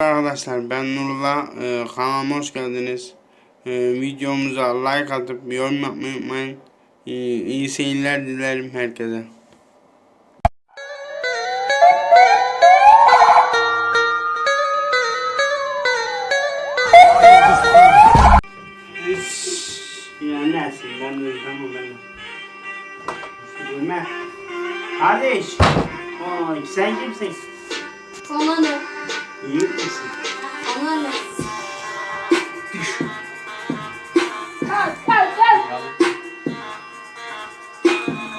Arkadaşlar ben Nurullah ee, kanalıma hoş geldiniz. Ee, videomuza like atıp yorum yapmayı unutmayın. İyi, iyi seyirler dilerim herkese. Ya nesin ben de tamam ben. Kardeş. Oy, sen kimsin? Sana ne? Yiğit misin? Sana ne? Kalk kalk kalk.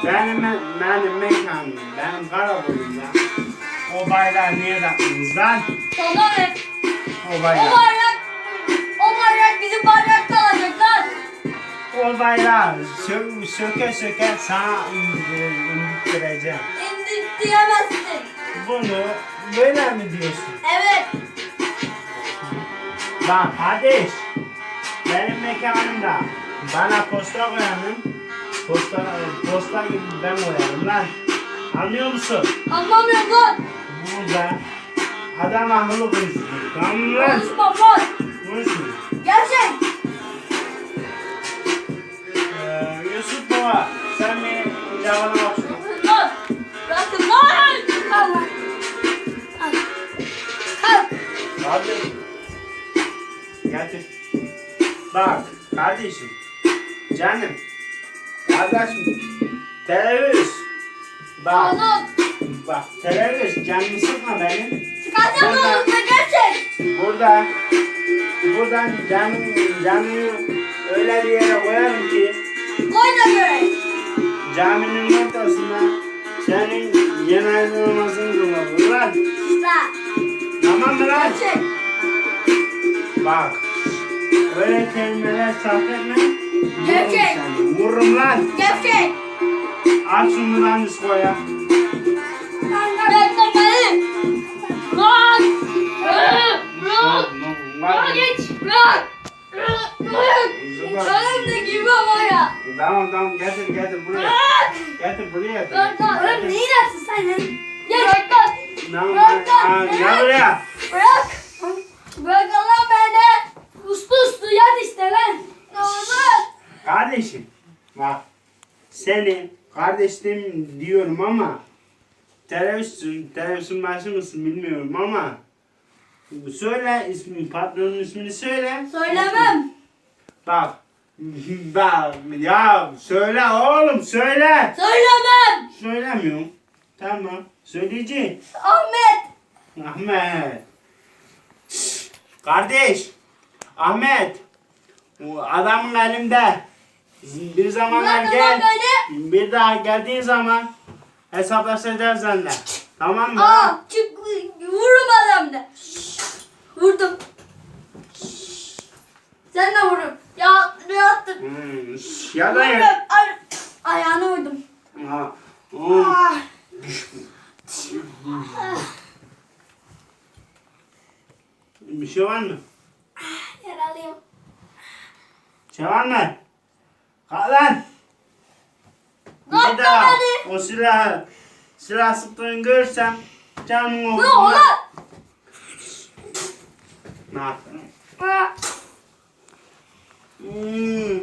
Benim, benim mekanım, benim karakolumda. O bayrağı niye taktınız lan? Sana ne? O O bayrağı. bayrak, o bayrak bizim bayrak kalacak lan. O bayrağı sö söke söke sana indireceğim. İndir diyemezsin. Bunu böyle mi diyorsun? Evet. Lan kardeş, benim mekanımda bana posta koyanım. Posta, posta gibi ben koyarım lan. Anlıyor musun? Anlamıyorum lan. Burada adam akıllı konuşuyor. Tamam mı lan? Konuşma lan. Konuşmuyor. Gerçek. Ee, Yusuf Baba, sen beni cevabına Getir. Bak kardeşim. Canım. Kardeşim. Televiz. Bak. Oğlum. Bak televiz canını sıkma benim. Çıkartacağım Burada. oğlum. Ne gerçek? Burada. Buradan canım, canını öyle bir yere koyarım ki Koy da göreyim. caminin ortasında senin cenaze namazını kılalım. Lan. Tamam mı lan? Gerçek. Bak. Öyle kelimeler sarf etme. vururum lan. Gerçek. Al şunu lan diskoya. Tamam tamam getir getir buraya. Getir buraya. Lan lan. Oğlum neyin yapsın sen lan? Geç lan. Bırak lan, bırak. Gel buraya. Bırak. Bırak. Uslu uslu yat işte lan. Ne olur. Kardeşim. Bak. Seni kardeşim diyorum ama televizyon, televizyon başı mısın bilmiyorum ama söyle ismi, patronun ismini söyle. Söylemem. Bak. Bak ya söyle oğlum söyle. Söylemem. Söylemiyorum. Tamam. Söyleyeceğim. Ahmet. Ahmet. Kardeş. Ahmet. O adamın elimde. Bir zamanlar Bırak gel. Bir daha geldiğin zaman hesaplaşacağız seninle. Tamam mı? Aa çık vururum adamda. Vurdum. Sen de vurun. Ya ne attın? Hmm, ya da ya. Ay, ayağını vurdum. Ha, oğlum. Ah. Bir şey var mı? Şey var mı? Kalk lan. Bir daha o silahı silah sıktığını görsem canım Ne oğlum? Ne yaptın? Ah. Hmm.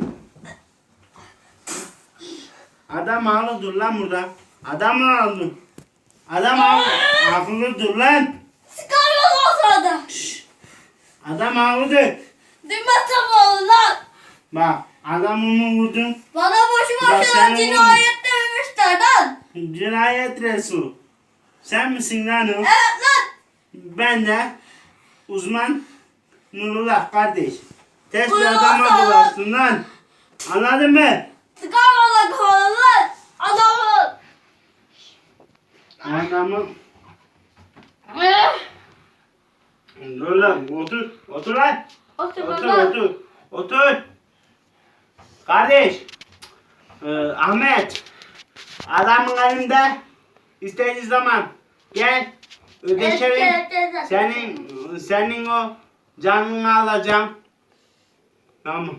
Adam ağlı dur lan burada. Adam ağlı. Adam ağlı. Akıllı dur lan. Sıkarma lan sana. Adam ağlıdır. Düğmezsem olur lan. Bak adamımı vurdun. Bana boşu Ya boşuna sen cinayet dememişler lan. Cinayet resul. Sen misin lan o? Evet lan. Ben de uzman Nurullah kardeş. Test bir Nurullah adama bulaştın lan. Anladın mı? Sıkarma lan kafanı lan. Adamı. Adamı Dur lan otur. Otur lan. Otur Otur lan. otur. Otur. Kardeş. Ee, Ahmet. Adamın elinde istediği zaman gel. Ödeşelim. Senin senin o canını alacağım. Tamam.